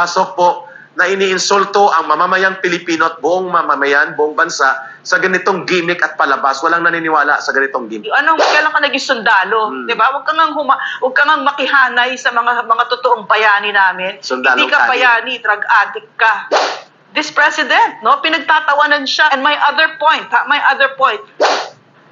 panglasok po na iniinsulto ang mamamayang Pilipino at buong mamamayan, buong bansa sa ganitong gimmick at palabas. Walang naniniwala sa ganitong gimmick. Anong kailan ka naging sundalo, Hmm. 'di ba? Huwag kang huma, huwag kang makihanay sa mga mga totoong bayani namin. Sundalong Hindi ka kanin. bayani, drug addict ka. This president, no, pinagtatawanan siya. And my other point, ha, my other point,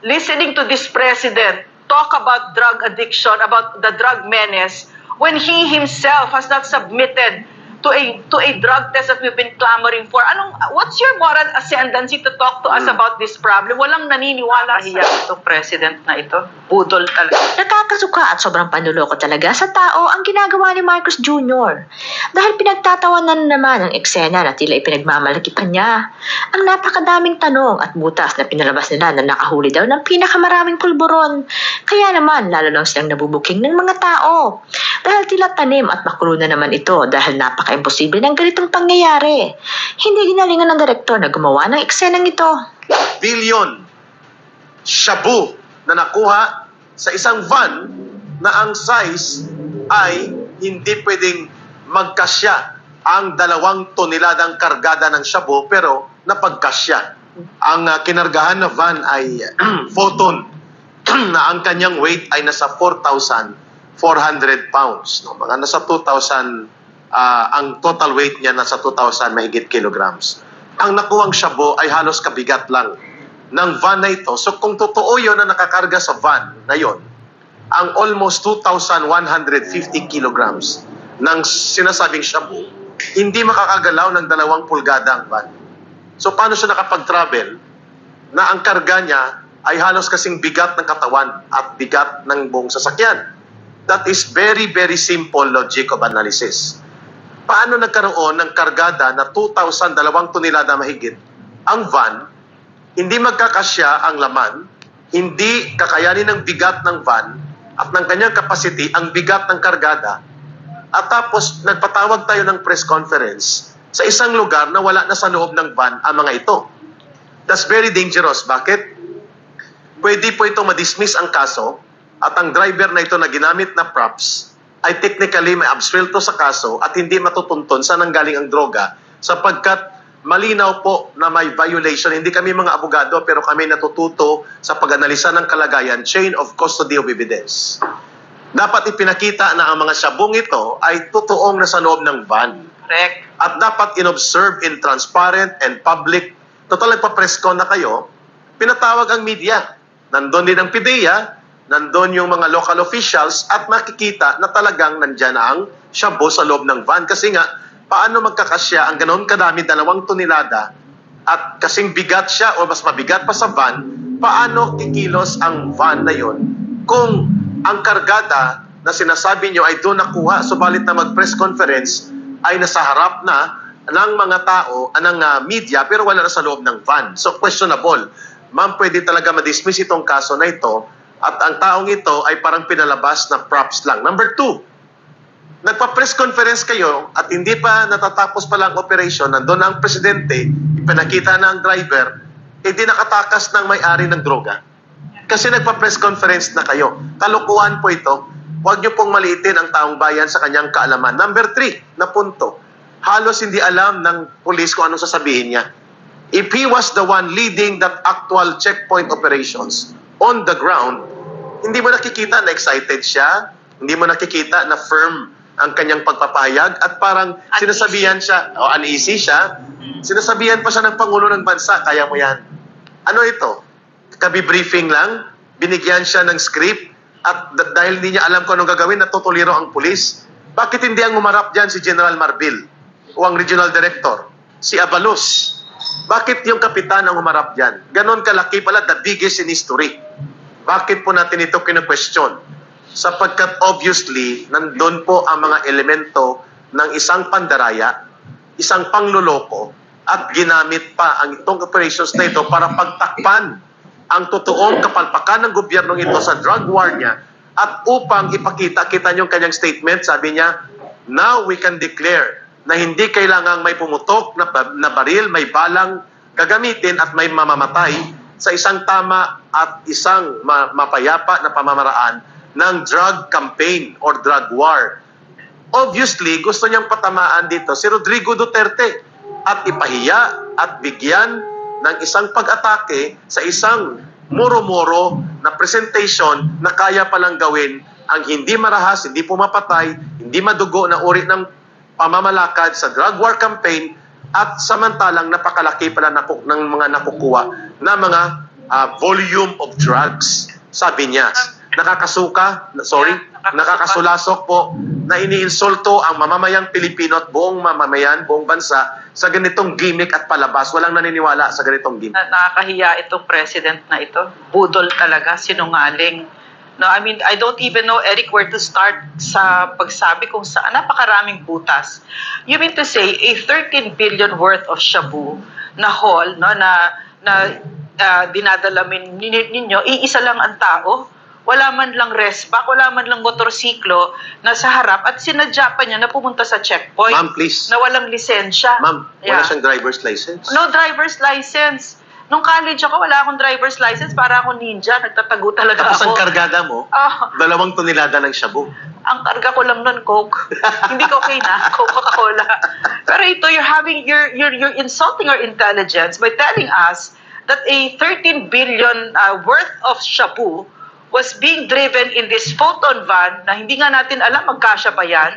listening to this president talk about drug addiction, about the drug menace, when he himself has not submitted to a to a drug test that we've been clamoring for. Anong what's your moral ascendancy to talk to us Hmm. about this problem? Walang naniniwala sa itong president na ito. Budol talaga. Nakakasuka at sobrang panluloko talaga sa tao ang ginagawa ni Marcos Jr. Dahil pinagtatawanan naman ang eksena na tila ipinagmamalaki pa niya. Ang napakadaming tanong at butas na pinalabas nila na nakahuli daw ng pinakamaraming kulburon. Kaya naman lalo lang silang nabubuking ng mga tao. Dahil tila tanim at makulo na naman ito dahil napaka-imposible ng ganitong pangyayari. Hindi ginalingan ng direktor na gumawa ng eksenang ito. billion shabu na nakuha sa isang van na ang size ay hindi pwedeng magkasya ang dalawang toneladang kargada ng shabu pero napagkasya. Ang ah, kinargahan na van ay photon na ang kanyang weight ay nasa 4,400 pounds. No? Mga nasa 2,000, ah, ang total weight niya nasa 2,000 mahigit kilograms. Ang nakuwang shabu ay halos kabigat lang ng van na ito. So kung totoo yon na nakakarga sa van na yon, ang almost 2,150 kilograms ng sinasabing shabu, hindi makakagalaw ng dalawang pulgada ang van. So paano siya nakapag-travel na ang karga niya ay halos kasing bigat ng katawan at bigat ng buong sasakyan? That is very, very simple logic of analysis. Paano nagkaroon ng kargada na 2,000 dalawang tonelada mahigit ang van hindi magkakasya ang laman, hindi kakayanin ng bigat ng van at ng kanyang capacity ang bigat ng kargada. At tapos nagpatawag tayo ng press conference sa isang lugar na wala na sa loob ng van ang mga ito. That's very dangerous. Bakit? Pwede po ito madismiss ang kaso at ang driver na ito na ginamit na props ay technically may absuelto sa kaso at hindi matutuntun saan nanggaling ang droga sapagkat malinaw po na may violation. Hindi kami mga abogado pero kami natututo sa pag-analisa ng kalagayan, chain of custody of evidence. Dapat ipinakita na ang mga sabong ito ay totoong nasa loob ng van Correct. at dapat inobserve in transparent and public. Total nagpa-press con na kayo, pinatawag ang media. Nandun din ang PIDEA, nandun yung mga local officials at makikita na talagang nandyan ang shabu sa loob ng van. Kasi nga, paano magkakasya ang ganoon kadami, dalawang tonelada at kasing bigat siya o mas mabigat pa sa van, paano kikilos ang van na yon kung ang kargada na sinasabi nyo ay doon nakuha, subalit na mag-press conference ay nasa harap na ng mga tao, ah, ng ah, media, pero wala na sa loob ng van. So questionable. Ma'am, pwede talaga ma-dismiss itong kaso na ito at ang taong ito ay parang pinalabas na props lang. Number two, nagpa-press conference kayo at hindi pa natatapos pa lang operation, nandun ang presidente, ipinakita na ang driver, hindi nakatakas ng may-ari ng droga. Kasi nagpa-press conference na kayo. Kalukuhan po ito. Huwag niyo pong maliitin ang taong bayan sa kanyang kaalaman. Number three, na punto. Halos hindi alam ng pulis kung anong sasabihin niya. If he was the one leading that actual checkpoint operations on the ground, hindi mo nakikita na excited siya, hindi mo nakikita na firm ang kanyang pagpapahayag at parang Uneasy. sinasabihan siya, o uneasy siya, sinasabihan pa siya ng Pangulo ng Bansa, kaya mo yan. Ano ito? Kabi-briefing lang, binigyan siya ng script at dahil hindi niya alam kung anong gagawin, natutuliro ang pulis. Bakit hindi ang umarap dyan si General Marbil o ang Regional Director? Si Abalos. Bakit yung kapitan ang umarap dyan? Ganon kalaki pala, the biggest in history. Bakit po natin ito kina-question? Sapagkat obviously, nandun po ang mga elemento ng isang pandaraya, isang pangluloko, at ginamit pa ang itong operations na ito para pagtakpan ang totoong kapalpakan ng gobyernong ito sa drug war niya at upang ipakita, kita niyo yung kanyang statement, sabi niya, now we can declare na hindi kailangang may pumutok na, na baril, may balang gagamitin at may mamamatay sa isang tama at isang ma- mapayapa na pamamaraan ng drug campaign or drug war. obviously gusto niyang patamaan dito si Rodrigo Duterte at ipahiya at bigyan ng isang pag-atake sa isang muro-muro na presentation na kaya palang gawin ang hindi marahas, hindi pumapatay, hindi madugo na uri ng pamamalakad sa drug war campaign at samantalang napakalaki pala naku- ng mga nakukuha na mga ah, volume of drugs. Sabi niya, nakakasuka, na- sorry, nakakasulasok po na iniinsulto ang mamamayang Pilipino at buong mamamayan, buong bansa sa ganitong gimmick at palabas. Walang naniniwala sa ganitong gimmick. na nakakahiya itong president na ito. Budol talaga, sinungaling. No, I mean, I don't even know, Eric, where to start sa pagsabi kung saan napakaraming butas. You mean to say, a 13 billion worth of shabu na haul, no, na, na ah, dinadala min, nin- ninyo, iisa lang ang tao, wala man lang resback, wala man lang motorsiklo na sa harap at sinadya pa niya na pumunta sa checkpoint Ma'am, please. na walang lisensya. Ma'am, wala Yeah. siyang driver's license. No driver's license. Nung college ako, wala akong driver's license. Para ako ninja. Nagtatago talaga Tapos ang ako. kargada mo, Ah, dalawang tonelada ng shabu. Ang karga ko lang nun, Coke. Hindi cocaine na, Coke Coca-Cola. Pero ito, you're having, you're, you're, you're insulting our intelligence by telling us that a 13 billion uh, worth of shabu was being driven in this photon van na hindi nga natin alam magkasya pa yan.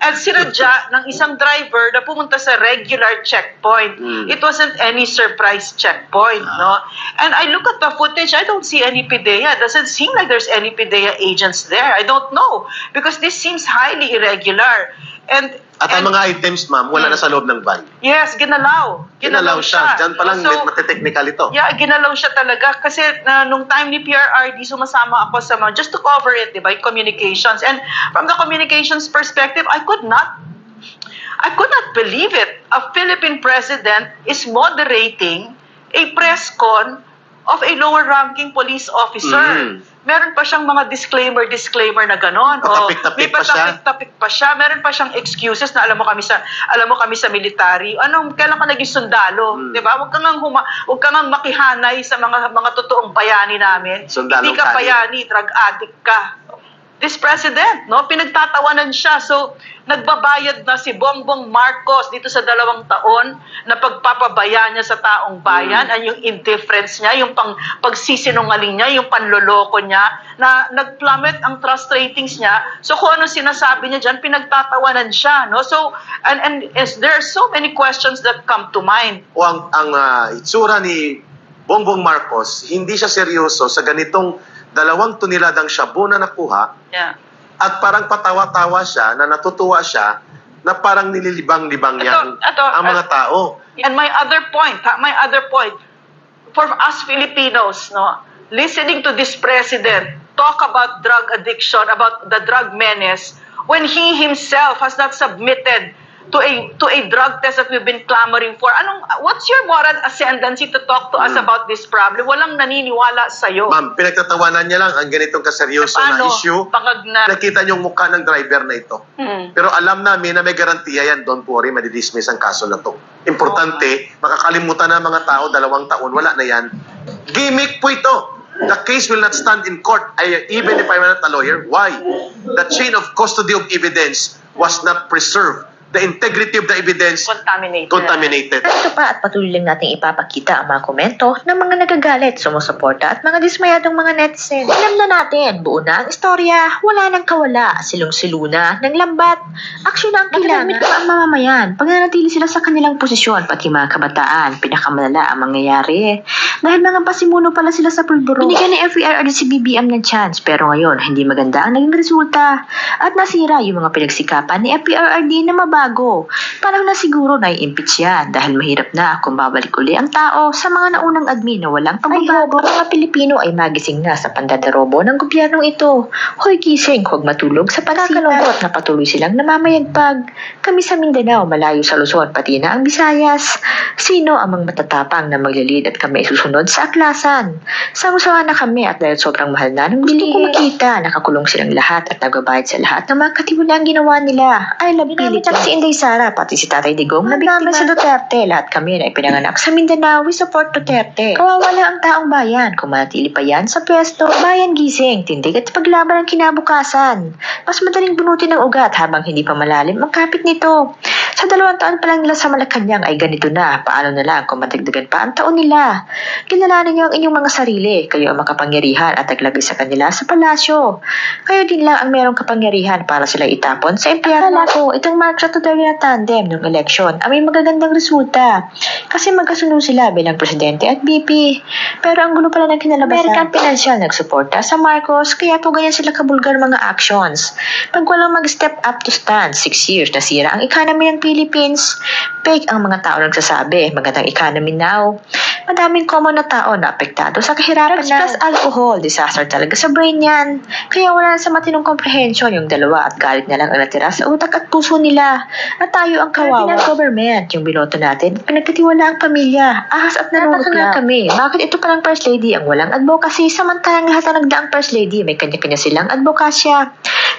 At sinadya ng isang driver na pumunta sa regular checkpoint. Mm. It wasn't any surprise checkpoint, no? And I look at the footage, I don't see any PIDEA. Doesn't seem like there's any PIDEA agents there. I don't know. Because this seems highly irregular. And At ang and- mga items, ma'am, wala na sa loob ng van. Yes, ginalaw. Ginalaw siya. Diyan pa lang So, matiteknikal ito. Yeah, ginalaw siya talaga kasi na nung time ni PRRD sumasama ako sa mga just to cover it, 'di ba, communications. And from the communications perspective, I could not I could not believe it. A Philippine president is moderating a press con of a lower ranking police officer. Mhm. Meron pa siyang mga disclaimer disclaimer na ganon. O, Patapik-tapik may pa siya. patapik-tapik pa siya. Meron pa siyang excuses na alam mo kami sa alam mo kami sa military. Anong kailan ka naging sundalo, Hmm. 'di ba? Huwag kang huma, huwag kang makihanay sa mga mga totoong bayani namin. Sundalong Hindi ka kanin. bayani, drug addict ka. This president, no, pinagtatawanan siya. So, nagbabayad na si Bongbong Marcos dito sa dalawang taon na pagpapabaya niya sa taong bayan, Hmm. ang yung indifference niya, yung pang pagsisinungaling niya, yung panloloko niya, na nag-plummet ang trust ratings niya. So, kung ano sinasabi niya dyan, pinagtatawanan siya, no? So, and, and is there are so many questions that come to mind. O ang, ang ah, itsura ni Bongbong Marcos, hindi siya seryoso sa ganitong dalawang toneladang shabu na nakuha Yeah. at parang patawa-tawa siya na natutuwa siya na parang nililibang-libang niya ang, Ito- ito, ang mga tao. And my other point, ha, my other point, for us Filipinos, no, listening to this president talk about drug addiction, about the drug menace, when he himself has not submitted to a to a drug test that we've been clamoring for. Anong what's your moral ascendancy to talk to us Hmm. about this problem? Walang naniniwala sa iyo. Ma'am, pinagtatawanan niya lang ang ganitong kaseryoso na issue. Pangag na. Nakita niyo yung mukha ng driver na ito. Hmm. Pero alam namin na may garantiya yan, don't worry, madidismiss ang kaso na to. Importante, makakalimutan na mga tao, dalawang taon, wala na yan. Gimmick po ito. The case will not stand in court, I, even if I'm not a lawyer. Why? The chain of custody of evidence was not preserved. The integrity of the evidence Contaminated. contaminated. Ito pa at patuloy lang nating ipapakita ang mga komento ng mga nagagalit, sumusuporta at mga dismayadong mga netizen. Alam na natin, buo na ang istorya, wala nang kawala, silong-siluna, ng lambat. Aksyon na ang kailangan pa ang mamamayan. Pag nanatili sila sa kanilang posisyon, pati mga kabataan, pinakamalala ang mangyayari. Dahil mga pasimuno pala sila sa pulburo. Binigyan ni FERD si BBM ng chance, pero ngayon, hindi maganda ang naging resulta. At nasira yung mga pinagsikapan ni FERD na mabago. Panahon na siguro na i-impeach yan dahil mahirap na kung babalik uli ang tao sa mga naunang admin na walang pagbabago. Ang mga Pilipino ay magising na sa pandadarobo ng gobyernong ito. Hoy gising, huwag matulog sa pagkakalungkot na patuloy silang namamayagpag. Kami sa Mindanao, malayo sa Luzon, pati na ang Visayas. Sino ang mga matatapang na maglilid at kami susunod sa aklasan? Sama-sama na kami at dahil sobrang mahal na ng gusto ko makita, nakakulong silang lahat at nagbabayad sa lahat ng mga katiwala ang ginawa nila. I love Philippines. Si Inday Sara, pati si Tatay Digong, na biktima sa Duterte. Lahat kami na ipinanganak sa Mindanao, we support Duterte. Kawawa lang ang taong bayan. Kung manatili pa yan sa pwesto, bayan gising, tindig at paglaban ang kinabukasan. Mas madaling bunutin ng ugat habang hindi pa malalim ang kapit nito. Sa dalawang taon pa lang nila sa Malacanang ay ganito na. Paano na lang kung matagdagan pa ang taon nila? Kilalanin niyo ang inyong mga sarili. Kayo ang makapangyarihan at naglagay sa kanila sa palasyo. Kayo din lang ang merong kapangyarihan para sila itapon sa impyerno. Akala ko, itong at Duterte na tandem ng eleksyon ay may magagandang resulta. Kasi magkasunod sila bilang presidente at BP. Pero ang gulo pala ng kinalabasan. American Financial nagsuporta sa Marcos kaya po ganyan sila kabulgar mga actions. Pag walang mag-step up to stand, six years nasira ang economy ng Philippines. Fake ang mga tao nagsasabi, magandang economy now. Madaming common na tao na apektado sa kahirapan na. plus alcohol, disaster talaga sa brain yan. Kaya wala sa matinong comprehension yung dalawa at galit na lang ang natira sa utak at puso nila. At tayo ang kawawa. Pero government, yung binoto natin, pinagkatiwala ang pamilya. Ahas at nanunod lang kami. Bakit ito palang first lady ang walang advocacy samantalang lahat na nagdaang first lady may kanya-kanya silang advokasya.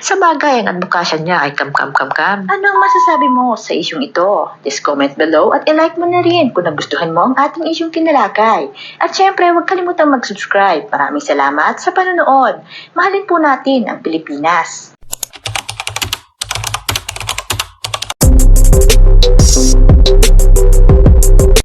Sa bagay, ang advokasya niya ay kamkam-kamkam. Anong masasabi mo sa isyong ito? Just comment below at ilike mo na rin kung nagustuhan mo ang ating isyong kinalakay. At syempre, huwag kalimutang mag-subscribe. Maraming salamat sa panonood. Mahalin po natin ang Pilipinas.